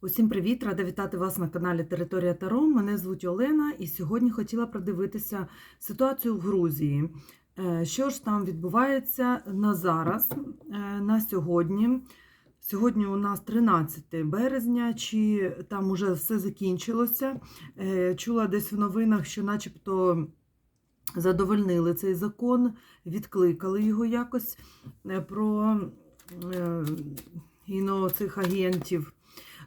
Усім привіт! Рада вітати вас на каналі Територія Таро. Мене звуть Олена, і сьогодні хотіла продивитися ситуацію в Грузії. Е, Що ж там відбувається на зараз, е, на сьогодні? Сьогодні у нас 13 березня, чи там уже все закінчилося. Е, Чула десь в новинах, що начебто задовольнили цей закон, відкликали його якось про іно цих агентів.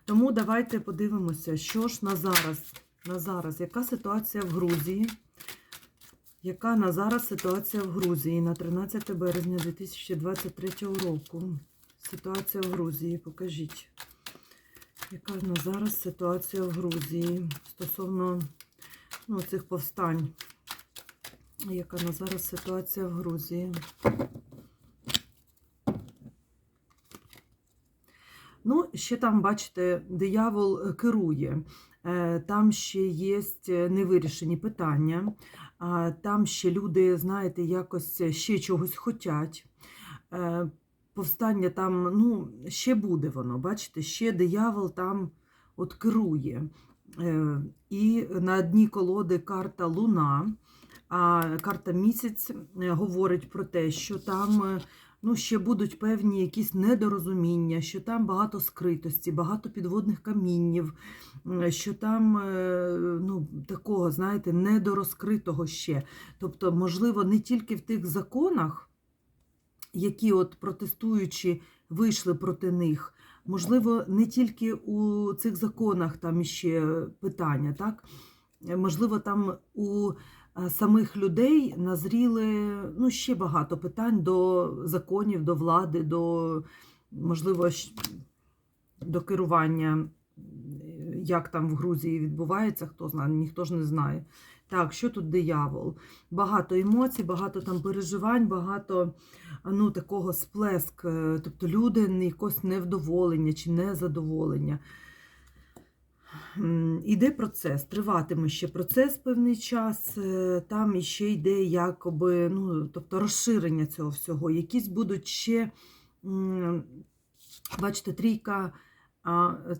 Тому давайте подивимося, що ж на зараз, на зараз, яка ситуація в Грузії? Яка на зараз ситуація в Грузії на 13 березня 2023 року? Ситуація в Грузії, покажіть. Яка на зараз ситуація в Грузії стосовно ну, цих повстань? Яка на зараз ситуація в Грузії? Ну, ще там, бачите, диявол е, керує. Е, Там ще є невирішені питання. Там ще люди, знаєте, якось ще чогось хотять. Е, Повстання там, ну, ще буде воно, бачите, ще диявол там от керує. Е, І на дні колоди карта Луна, а карта місяць е, говорить про те, що там е, ну, ще будуть певні якісь недорозуміння, що там багато скритості, багато підводних каміннів, що там е, ну, такого, знаєте, недорозкритого ще. Тобто, можливо, не тільки в тих законах, які от протестуючи вийшли проти них. Можливо, не тільки у цих законах там ще питання, так? Можливо, там у е, самих людей назріли ну, ще багато питань до законів, до влади, до, можливо, до керування, як там в Грузії відбувається, хто знає, ніхто ж не знає. Так, що тут диявол? Багато емоцій, багато там переживань, багато ну, такого сплеск. е, Тобто люди якось невдоволення чи незадоволення. Іде процес, триватиме ще процес певний час. е, Там іще йде якоби, ну, тобто розширення цього всього. Якісь будуть ще, бачите, трійка.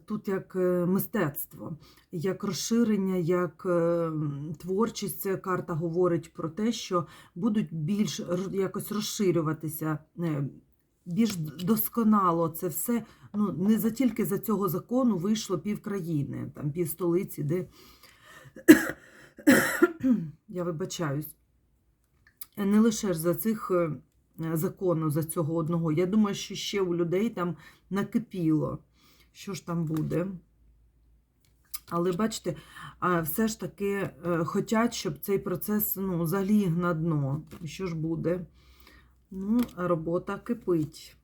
Тут як е, мистецтво, як розширення, як е, творчість, ця карта говорить про те, що будуть більш якось розширюватися, більш досконало це все. Ну, не за тільки за цього закону вийшло пів країни, там пів столиці, де я вибачаюсь. Не лише ж за цих е, закону, за цього одного. Я думаю, що ще у людей там накипіло. Що ж там буде? Але бачите, все ж таки е, хотять, щоб цей процес ну, заліг на дно. Що ж буде? Ну, робота кипить.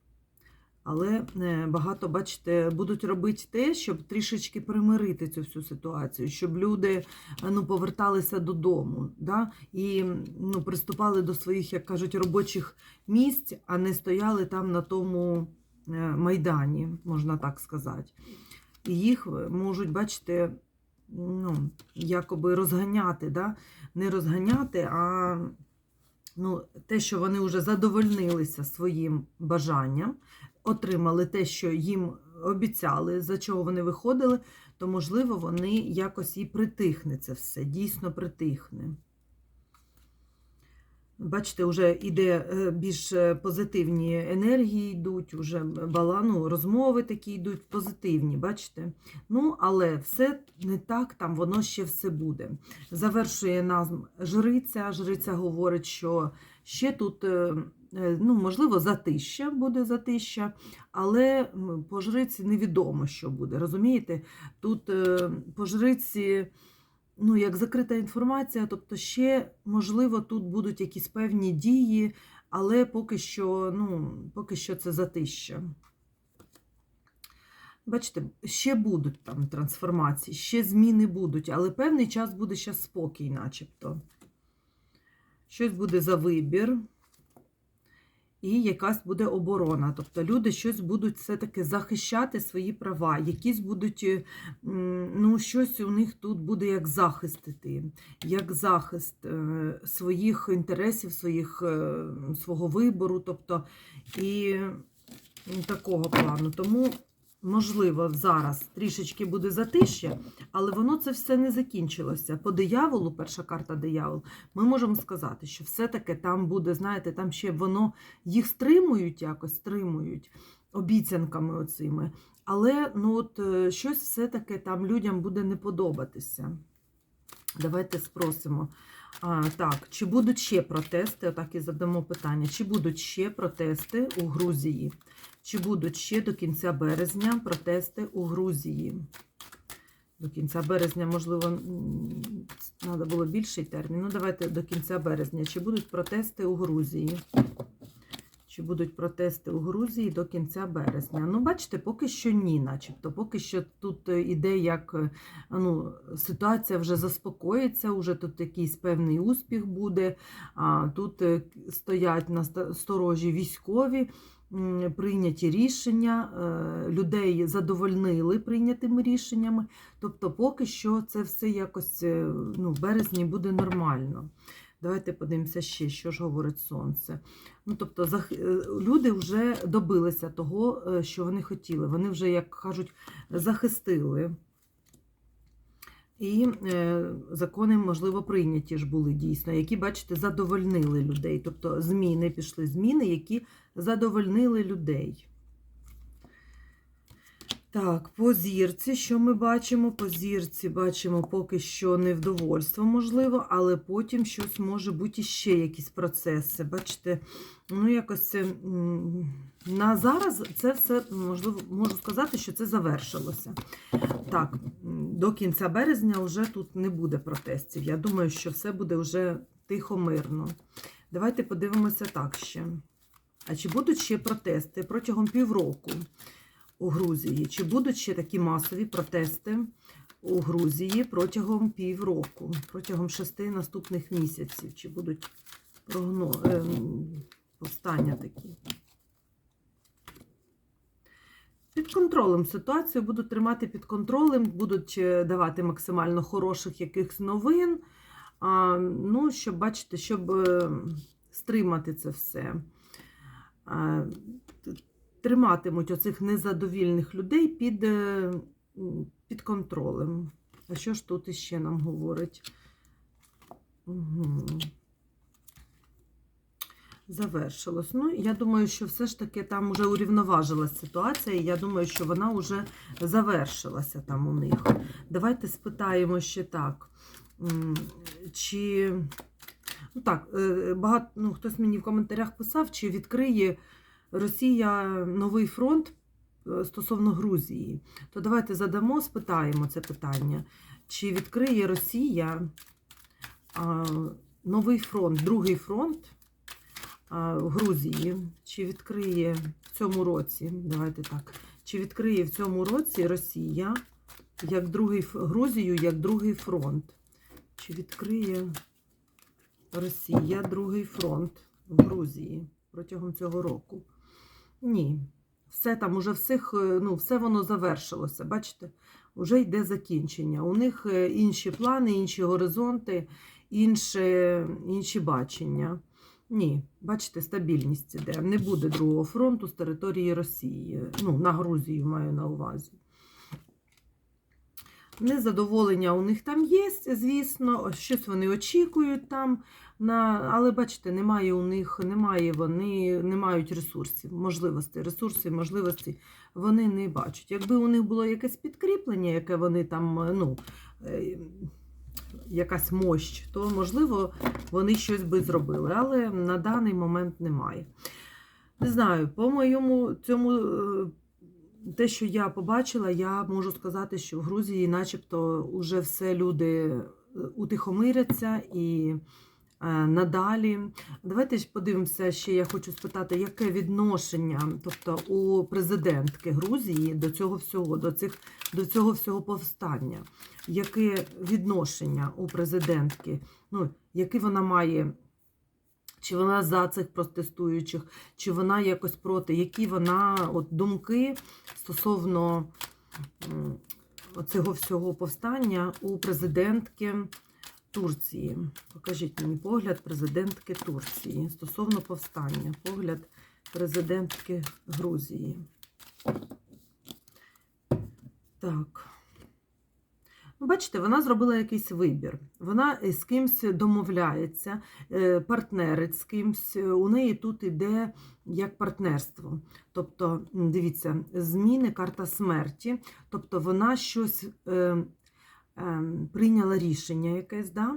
Але е, багато, бачите, будуть робити те, щоб трішечки примирити цю всю ситуацію, щоб люди е, ну, поверталися додому да? і ну, приступали до своїх, як кажуть, робочих місць, а не стояли там на тому е, майдані, можна так сказати. І їх можуть, бачите, ну, якоби розганяти, да? не розганяти, а ну, те, що вони вже задовольнилися своїм бажанням, отримали те, що їм обіцяли, за чого вони виходили, то, можливо, вони якось і притихне це все, дійсно притихне. Бачите, вже іде е, більш е, позитивні енергії йдуть, уже бала, ну, розмови такі йдуть позитивні, бачите? Ну, але все не так, там воно ще все буде. Завершує нас жриця. Жриця говорить, що ще тут, е, ну, можливо, затища буде затища, але по жриці невідомо, що буде. Розумієте? Тут по жриці ну, як закрита інформація, тобто ще, можливо, тут будуть якісь певні дії, але поки що, ну, поки що це затища. Бачите, ще будуть там трансформації, ще зміни будуть, але певний час буде ще спокій, начебто. Щось буде за вибір. І якась буде оборона. Тобто люди щось будуть все-таки захищати свої права, якісь будуть, е, ну, щось у них тут буде як захистити, як захист е, своїх інтересів, своїх, е, свого вибору, тобто і такого плану. Тому можливо, зараз трішечки буде затишя, але воно це все не закінчилося. По дияволу, перша карта диявол, ми можемо сказати, що все-таки там буде, знаєте, там ще воно їх стримують якось, стримують обіцянками оцими. Але ну от е, щось все-таки там людям буде не подобатися. Давайте спросимо. А, так, чи будуть ще протести? Отак і задамо питання. Чи будуть ще протести у Грузії? Чи будуть ще до кінця березня протести у Грузії? До кінця березня, можливо, треба було більший термін. Ну, давайте до кінця березня. Чи будуть протести у Грузії? Чи будуть протести у Грузії до кінця березня? Ну, бачите, поки що ні, начебто. Поки що тут е, іде як е, ну, ситуація вже заспокоїться, вже тут якийсь певний успіх буде. А, тут е, стоять на сторожі військові, прийняті рішення, е, людей задовольнили прийнятими рішеннями. Тобто, поки що це все якось е, ну, в березні буде нормально. Давайте подивимося ще, що ж говорить сонце. Ну, тобто, е, люди вже добилися того, що вони хотіли. Вони вже, як кажуть, захистили. І закони, можливо, прийняті ж були дійсно, які, бачите, задовольнили людей. Тобто зміни пішли зміни, які задовольнили людей. Так, по зірці, що ми бачимо? По зірці бачимо поки що невдовольство, можливо, але потім щось може бути ще якісь процеси. Бачите, ну якось це на зараз це все можливо можу сказати, що це завершилося. Так, до кінця березня вже тут не буде протестів. Я думаю, що все буде вже тихо, мирно. Давайте подивимося так ще. А чи будуть ще протести протягом півроку? у Грузії. Чи будуть ще такі масові протести у Грузії протягом півроку, протягом шести наступних місяців? Чи будуть прогно... ем, повстання такі? Під контролем ситуацію будуть тримати під контролем, будуть е, давати максимально хороших якихось новин. Ну, щоб бачите, щоб е, стримати це все. Триматимуть оцих незадовільних людей під, е, під контролем. А що ж тут іще нам говорить? Угу. Завершилось. Ну, я думаю, що все ж таки там вже урівноважилась ситуація, і я думаю, що вона вже завершилася там у них. Давайте спитаємо ще так. Чи ну так, е, багато ну, хтось мені в коментарях писав, чи відкриє Росія новий фронт е, стосовно Грузії, то давайте задамо, спитаємо це питання. Чи відкриє Росія новий фронт, другий фронт в Грузії? Чи відкриє в цьому році? Давайте так. Чи відкриє в цьому році Росія як другий Грузію як другий фронт? Чи відкриє Росія другий фронт в Грузії протягом цього року? Ні. Все там уже всіх, е, ну, все воно завершилося. Бачите, вже йде закінчення. У них е, інші плани, інші горизонти, інші, інші бачення. Ні, бачите, стабільність іде. Не буде другого фронту з території Росії. Ну, на Грузію маю на увазі. Незадоволення у них там є, звісно, щось вони очікують там. На, але бачите, немає у них, немає вони не мають ресурсів, можливостей, ресурсів, можливостей вони не бачать. Якби у них було якесь підкріплення, яке вони там, е, ну, е, якась мощ, то можливо вони щось би зробили. Але на даний момент немає. Не знаю, по моєму цьому. е, Те, що я побачила, я можу сказати, що в Грузії, начебто, вже все люди утихомиряться і надалі. Давайте ж подивимося, ще я хочу спитати, яке відношення тобто, у президентки Грузії до цього всього, до, цих, до цього всього повстання. Яке відношення у президентки? Ну, який вона має? Чи вона за цих протестуючих, чи вона якось проти, які вона от думки стосовно цього всього повстання у президентки Турції. Покажіть мені погляд президентки Турції стосовно повстання, погляд президентки Грузії. Так. Ну, бачите, вона зробила якийсь вибір. Вона з кимсь домовляється, е, партнерить з кимсь. У неї тут іде як партнерство. Тобто, дивіться, зміни, карта смерті. Тобто вона щось е, прийняла рішення якесь, да?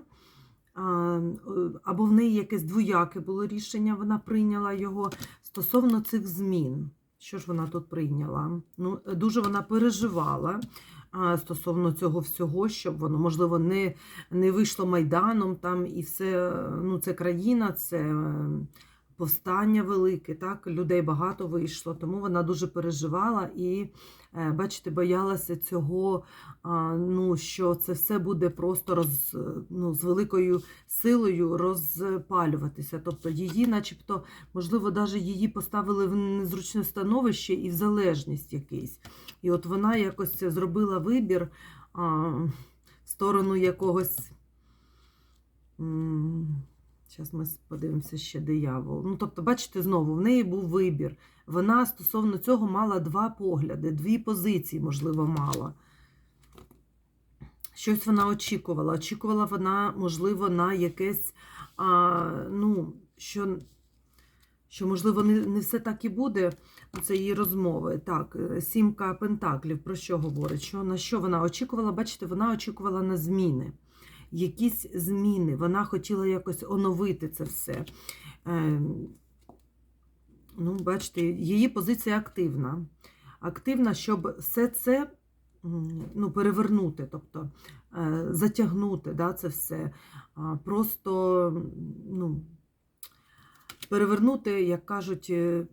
Е, або в неї якесь двояке було рішення, вона прийняла його стосовно цих змін. Що ж вона тут прийняла? Ну, дуже вона переживала стосовно цього всього, щоб воно, можливо, не, не вийшло майданом там і все. Ну, це країна, це е, повстання велике, так, людей багато вийшло, тому вона дуже переживала і, е, бачите, боялася цього, ну, що це все буде просто роз, ну, з великою силою розпалюватися. Тобто її, начебто, можливо, навіть її поставили в незручне становище і в залежність якийсь. І от вона якось зробила вибір в сторону якогось. Зараз ми подивимося ще диявол. Ну, тобто, бачите, знову в неї був вибір. Вона стосовно цього мала два погляди, дві позиції, можливо, мала. Щось вона очікувала. Очікувала вона, можливо, на якесь, а, ну, що, що можливо, не, не все так і буде. Це її розмови. Так, е, сімка пентаклів, про що говорить? Що, на що вона очікувала? Бачите, вона очікувала на зміни. Якісь зміни. Вона хотіла якось оновити це все. Е, ну, бачите, її позиція активна. Активна, щоб все це ну, перевернути, тобто е, затягнути да, це все. Просто ну, перевернути, як кажуть, е,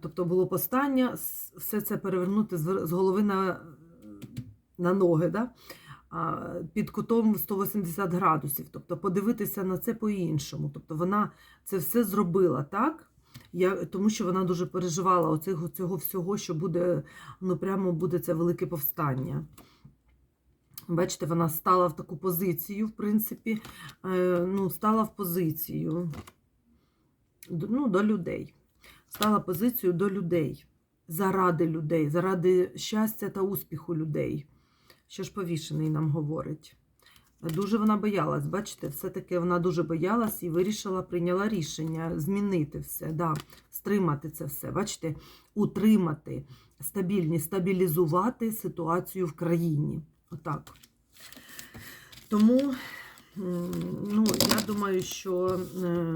тобто було постання, все це перевернути з голови на, на ноги. Да? Під кутом 180 градусів, тобто подивитися на це по-іншому. Тобто вона це все зробила так, я, тому що вона дуже переживала оцього, цього всього, що буде, ну прямо буде це велике повстання. Бачите, вона стала в таку позицію, в принципі, е, ну, стала в позицію ну, до людей. Стала позицію до людей, заради людей, заради щастя та успіху людей. Що ж повішений нам говорить? Дуже вона боялась, бачите, все-таки вона дуже боялась і вирішила, прийняла рішення змінити все, да, стримати це все. Бачите, утримати стабільність, стабілізувати ситуацію в країні. Отак. Тому, ну, я думаю, що е,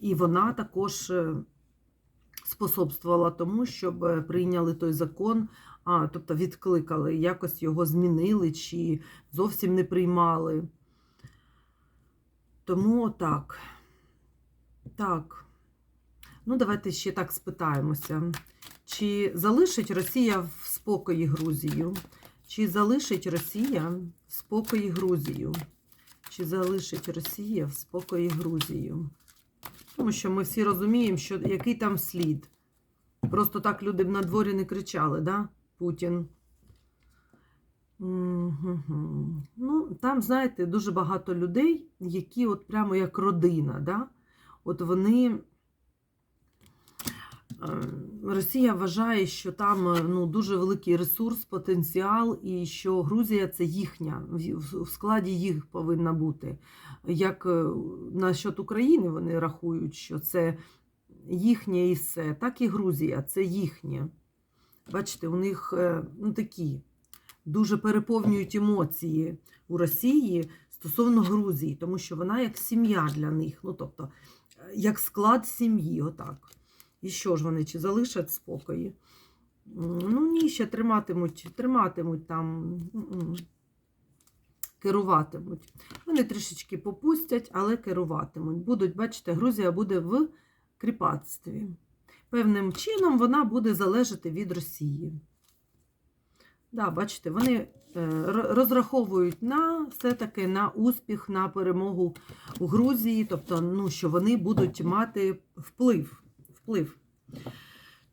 і вона також е, способствувала тому, щоб е, прийняли той закон, а, тобто відкликали, якось його змінили чи зовсім не приймали. Тому так. Так. Ну, давайте ще так спитаємося. Чи залишить Росія в спокої Грузію? Чи залишить Росія в спокої Грузію? Чи залишить Росія в спокої Грузію? Тому що ми всі розуміємо, що який там слід. Просто так люди б на дворі не кричали, да? Путін. Ну, там, знаєте, дуже багато людей, які от прямо як родина, да? От вони. е, Росія вважає, що там е, ну, дуже великий ресурс, потенціал, і що Грузія це їхня, в- складі їх повинна бути. Як е, насчет України вони рахують, що це їхнє і все, так і Грузія це їхнє. Бачите, у них е, ну, такі дуже переповнюють емоції у Росії стосовно Грузії, тому що вона як сім'я для них, ну тобто, е, як склад сім'ї, отак. І що ж вони чи залишать спокої? Ну ні, ще триматимуть, триматимуть там, керуватимуть. Вони трішечки попустять, але керуватимуть. Будуть, бачите, Грузія буде в кріпацтві. Певним чином вона буде залежати від Росії. Да, бачите, вони е, розраховують на все-таки на успіх, на перемогу у Грузії, тобто, ну, що вони будуть мати вплив. вплив.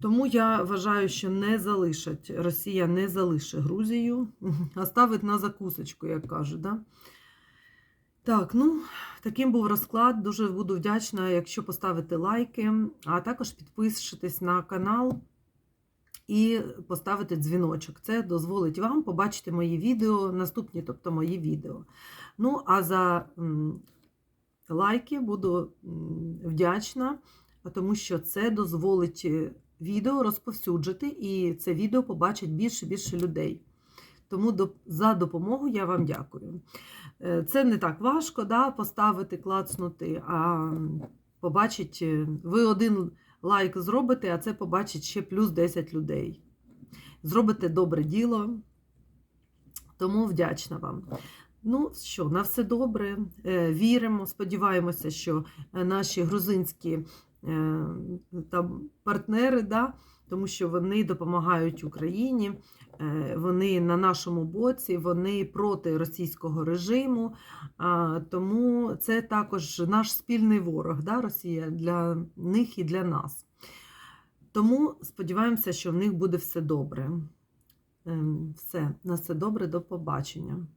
Тому я вважаю, що не залишать, Росія не залишить Грузію, а ставить на закусочку, як кажуть. Да? Так, ну, таким був розклад. Дуже буду вдячна, якщо поставите лайки, а також підпишитесь на канал і поставити дзвіночок. Це дозволить вам побачити мої відео, наступні, тобто мої відео. Ну, а за лайки буду вдячна, тому що це дозволить е, відео розповсюджити, і це відео побачить більше і більше людей. Тому за допомогу я вам дякую. Е, Це не так важко да, поставити, клацнути, а побачить, е, ви один лайк зробите, а це побачить ще плюс 10 людей. Зробите добре діло, тому вдячна вам. Ну що, на все добре. Е, Віримо, сподіваємося, що наші грузинські там, партнери, да, тому що вони допомагають Україні, е, вони на нашому боці, вони проти російського режиму. Тому це також наш спільний ворог, да, Росія для них і для нас. Тому сподіваємося, що в них буде все добре. Ем, Все, на все добре, до побачення.